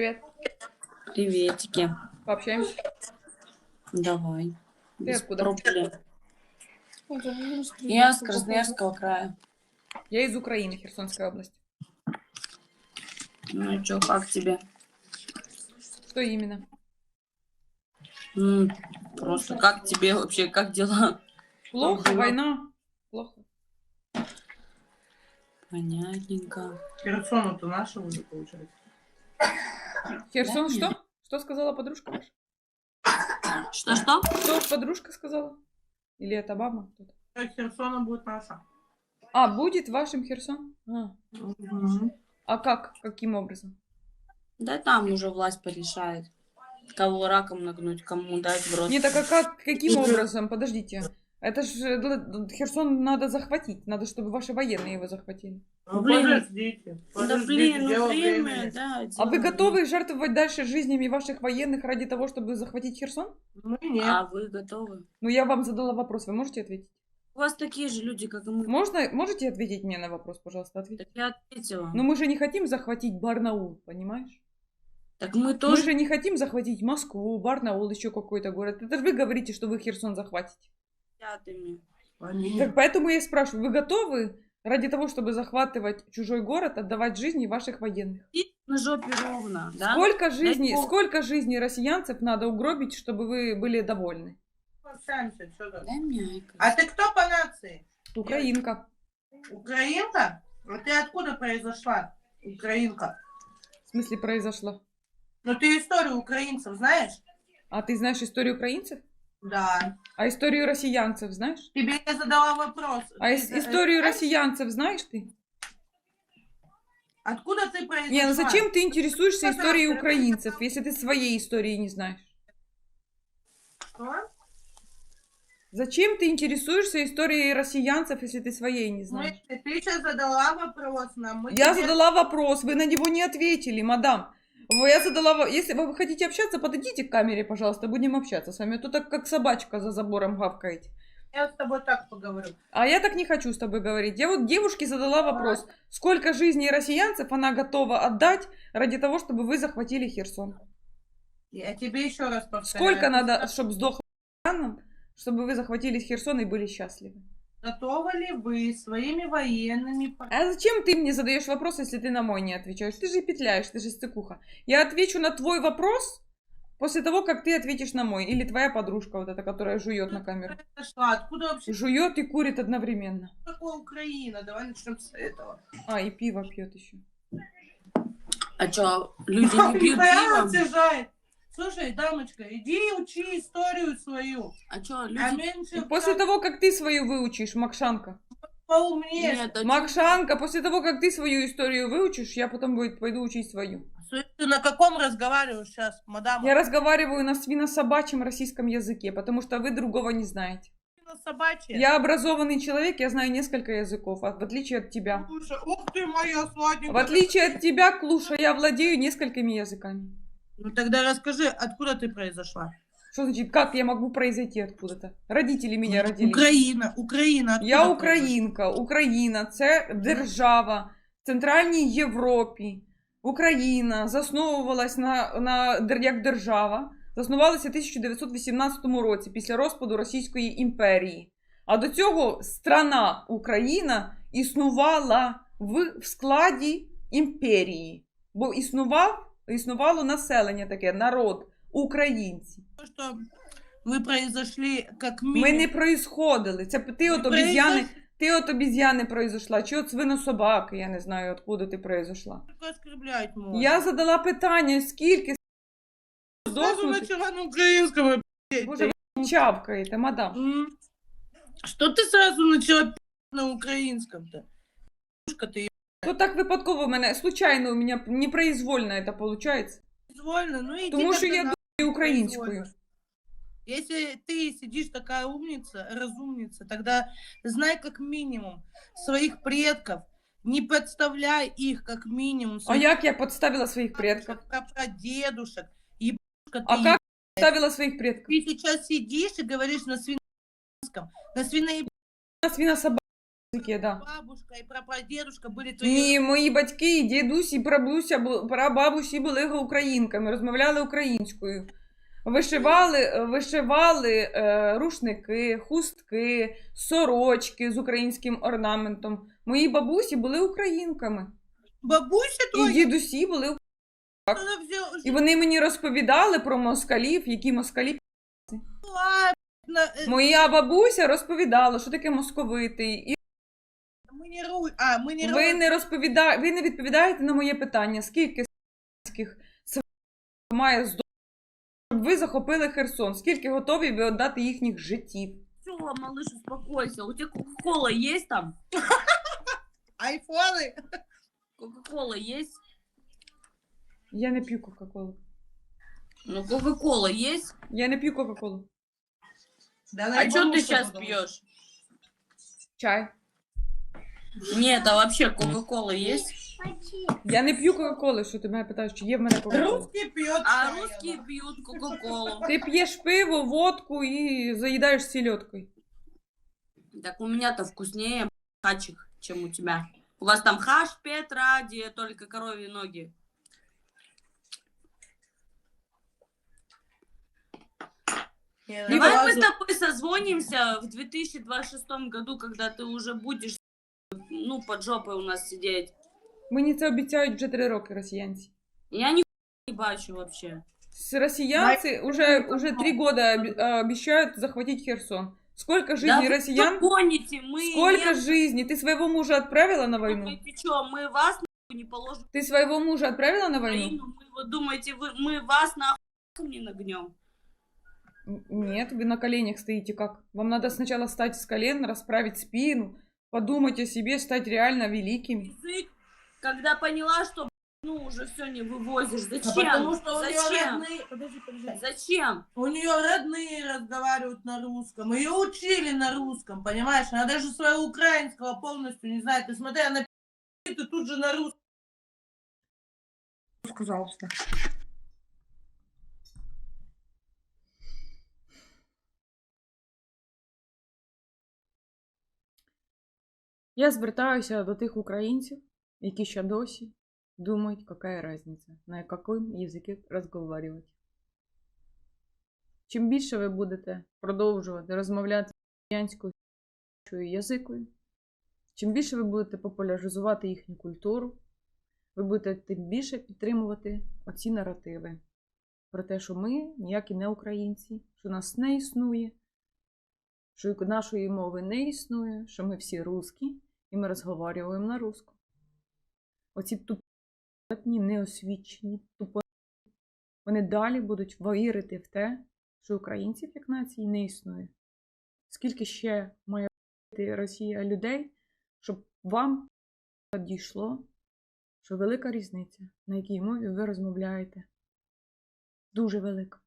Привет. Приветики. Пообщаемся. Давай. Ты Без откуда? проблем. Я с Красноярского края. Я из Украины, Херсонская область. Ну чё, как тебе? Что именно? М, Просто как тебе вообще, как дела? Плохо, Ага. война. Плохо. Понятненько. Херсон это наше уже получается. Херсон что? Что сказала подружка ваша? Что-что? Что подружка сказала? Или это мама? Кто-то? А Херсона будет наша. А, будет вашим Херсон? А. А как? Каким образом? Да там уже власть порешает. Кого раком нагнуть, кому дать в рот. Не, так а как, каким образом? Подождите. Это же э, Херсон надо захватить. Надо, чтобы ваши военные его захватили. Ну, Блин. подождите. Да подождите, блин, ну время, да. А вы готовы жертвовать дальше жизнями ваших военных ради того, чтобы захватить Херсон? Мы нет. А вы готовы? Ну, я вам задала вопрос, вы можете ответить? У вас такие же люди, как и мы. Можно, можете ответить мне на вопрос, пожалуйста, ответьте? Так я ответила. Но мы же не хотим захватить Барнаул, понимаешь? так мы Мы тоже... же не хотим захватить Москву, Барнаул, еще какой-то город. Это же вы говорите, что вы Херсон захватите. Пятыми. Так поэтому я и спрашиваю, вы готовы ради того, чтобы захватывать чужой город, отдавать жизни ваших военных? И на жопе ровно, да? Сколько жизней, бог. сколько жизней россиянцев надо угробить, чтобы вы были довольны? что там. Дай. А ты кто по нации? Украинка. Украинка? А ты откуда произошла? Украинка. В смысле произошла? Ну ты историю украинцев знаешь? А ты знаешь историю украинцев? Да. А историю россиянцев знаешь? Тебе я задала вопрос. А ис- историю знаешь, россиянцев знаешь ты? Откуда ты произошла? Не, ну зачем ты интересуешься историей украинцев, если ты своей истории не знаешь? Что? Зачем ты интересуешься историей россиянцев, если ты своей не знаешь? Мы- ты сейчас задала вопрос нам. мы Я тебе- задала вопрос, вы на него не ответили, мадам. Вы- Я задала, если вы хотите общаться, подойдите к камере, пожалуйста, будем общаться с вами. А то так как собачка за забором гавкаете. Я с тобой так поговорю. А я так не хочу с тобой говорить. Я вот девушке задала вопрос, сколько жизней россиянцев она готова отдать ради того, чтобы вы захватили Херсон? Я тебе еще раз повторяю. Сколько надо, чтобы сдохло чтобы вы захватили Херсон и были счастливы? Готовы ли вы своими военными... А зачем ты мне задаешь вопрос, если ты на мой не отвечаешь? Ты же петляешь, ты же стыкуха. Я отвечу на твой вопрос после того, как ты ответишь на мой. Или твоя подружка вот эта, которая жует на камеру. произошла? Откуда вообще Жует и курит одновременно. такое Украина? Давай начнем с этого. А, и пиво пьет еще. А чё, люди не пьют пиво? Слушай, дамочка, иди учи историю свою. А чё, А люди... меньше После того, как ты свою выучишь, Макшанка. поумнее. Нет, а Макшанка, после того, как ты свою историю выучишь, я потом будет, пойду учить свою. Ты на каком разговариваешь сейчас, мадам? Я разговариваю на свинособачьем российском языке, потому что вы другого не знаете. на собачье. Я образованный человек, я знаю несколько языков, а в отличие от тебя. Слушай, ух ты моя сладенькая. В отличие от тебя, Клуша, я владею несколькими языками. Ну тогда расскажи, откуда ты произошла? Что значит, как я могу произойти откуда-то? Родители меня родили. Украина, Украина. откуда Я українка. Україна це держава в Центральній Європі. Україна засновувалась на, на як держава, заснувалася в 1918 році після розпаду Російської імперії. А до цього страна Україна існувала в, в складі імперії, бо існував, існувало населення таке, народ, українці. То, что вы произошли как Ми минимум. не происходили. Це ти от Ви обіз'яни, произош- ти от обіз'яни произошла, чи от свинособаки, я не знаю, откуда ти произошла. Только оскорблять можно. Я задала питання, скільки сразу здохнути. начала на украинском. опять. Боже, ви чавкаєте, мадам. М? Что ты сразу начала пи*** на украинском-то? Ушка ты То так випадково в мене, случайно у мене непроизвольно це виходить. произвольно, ну иди Тому що тогда я на- думаю українською. произвольно. Если ты сидишь такая умница, разумница, тогда знай как минимум своих предков, не подставляй их как минимум. А своих як я підставила своїх предків? прадедушек, ебушка А ты як підставила своїх предків? Ты сейчас сидишь и говоришь на свинском, на свиноеб... На свинособаки. Язики, да. Бабушка и прапрадедушка были твои Ні, мої батьки, і дідусь, і прабабуся, бу- прабабусі були українками, розмовляли українською. Вишивали, вишивали е, рушники, хустки, сорочки з українським орнаментом. Мої бабусі були українками. Бабуся І дідусі були. Взяла- І вони мені розповідали про москалів, які москалі. э, Моя бабуся розповідала, що таке московитий І Мы не ру... А, мы не ви ру- не розповіда... ви не відповідаєте на моє питання, скільки с***ських с- має здобути, щоб ви захопили Херсон, скільки готові ви віддати їхніх життів. Все, малыш, успокойся. У тебя кока-кола есть там? Айфоны? Кока-кола есть? Я не п'ю Кока-Колу. Ну, кока-кола есть? Я не п'ю Кока-Колу. Да, А что ты сейчас пьешь? Чай. Нет, а вообще кока-кола есть? Я не п'ю Кока-Коли, що ти мене питаєш, чи є в мене Кока-Кола. Русский пьет. А русские пьют кока-колу. Ти п'єш пиво, водку і заїдаєш сільоткою. Так у меня-то вкуснее хачик, чем у тебя. У вас там хаш, Петра, где только коровьи ноги. Давай мы с тобой созвонимся в 2026 году, когда ты уже будешь, ну, под жопой у нас сидеть. Мені це обіцяють вже три роки росіянці. Я ни не бачу вообще. С россиянцы уже, уже три года оби- а, обещают захватить Херсон. Сколько жизней да вы россиян? что гоните? Мы Сколько не- жизней? Ты своего мужа отправила на войну? Думаете, что, мы вас нахуй не положим Ты своего мужа отправила на в войну? Украину? Мы вот думаете, вы, мы вас нахуй не нагнем? Н- Нет, вы на коленях стоите как? Вам надо сначала встать с колен, расправить спину, подумать о себе, стать реально великими. Язык, когда поняла, что ну уже все не вывозишь. А Зачем? потому что у нее Зачем? родные... Подожди, подожди. Зачем? У нее родные разговаривают на русском. Ее учили на русском, понимаешь? Она даже своего украинского полностью не знает. Ты смотри, она пи***т, и тут же на русском. Пожалуйста. Я звертаюся до тих українців, які ще досі думають, яка різниця, на якому язикі розговорювати. Чим більше ви будете продовжувати розмовляти радянською язикою, чим більше ви будете популяризувати їхню культуру, ви будете тим більше підтримувати оці наративи про те, що ми ніякі не українці, що нас не існує, що нашої мови не існує, що ми всі русські, і ми розговорюємо на русском. Оці тупотні, неосвічені, тупо вони далі будуть вірити в те, що українців як нації не існує. Скільки ще має бути Росія людей, щоб вам дійшло, що велика різниця, на якій мові ви розмовляєте. Дуже велика.